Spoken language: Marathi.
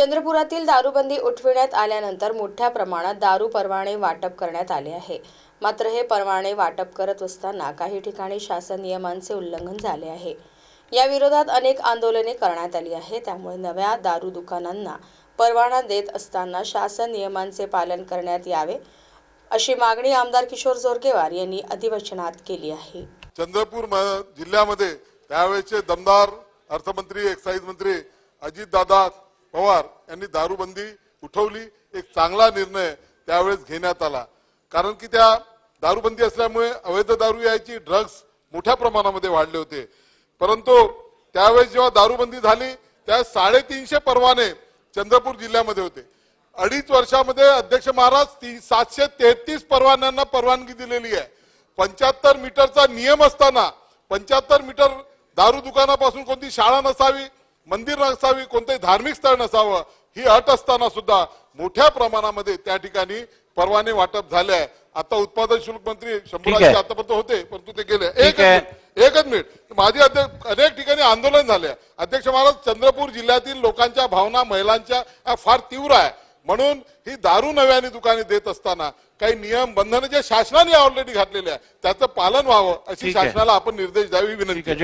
चंद्रपुरातील दारूबंदी उठविण्यात आल्यानंतर मोठ्या प्रमाणात दारू परवाने वाटप करण्यात आले आहे. मात्र हे परवाने वाटप करत असताना काही ठिकाणी शासन नियमांचे उल्लंघन झाले आहे. या विरोधात अनेक आंदोलने करण्यात आली आहे. त्यामुळे नव्या दारू दुकानांना परवाना देत असताना शासन नियमांचे पालन करण्यात यावे अशी मागणी आमदार किशोर जोरगेवार यांनी अधिवेशनात केली आहे. चंद्रपूर जिल्ह्यामध्ये त्यावेळेचे दमदार अर्थमंत्री एक्साईज मंत्री अजितदादा पवार यांनी दारूबंदी उठवली एक चांगला निर्णय त्यावेळेस घेण्यात आला. कारण की त्या दारूबंदी असल्यामुळे अवैध दारू यायची ड्रग्ज मोठ्या प्रमाणामध्ये वाढले होते. परंतु त्यावेळेस जेव्हा दारूबंदी झाली त्या साडेतीनशे परवाने चंद्रपूर जिल्ह्यामध्ये होते. अडीच वर्षामध्ये अध्यक्ष महाराज ती सातशे तेहतीस परवान्यांना परवानगी दिलेली आहे. पंच्याहत्तर मीटरचा नियम असताना पंच्याहत्तर मीटर दारू दुकानापासून कोणती शाळा नसावी मंदिर नसावी कोणतंही धार्मिक स्थळ नसावं ही अट असताना सुद्धा मोठ्या प्रमाणामध्ये त्या ठिकाणी परवाने वाटप झाले आहे आता उत्पादन शुल्क मंत्री आहे. आतापर्यंत होते परंतु ते गेले ठीक एकच. मिनिट माझी अध्यक्ष अनेक ठिकाणी आंदोलन झाले. अध्यक्ष महाराज चंद्रपूर जिल्ह्यातील लोकांच्या भावना महिलांच्या फार तीव्र आहे म्हणून ही दारू नव्याने दुकाने देत असताना काही नियम बंधनं जे शासनाने ऑलरेडी घातलेले आहे त्याचं पालन व्हावं अशी. शासनाला आपण निर्देश द्यावी विनंती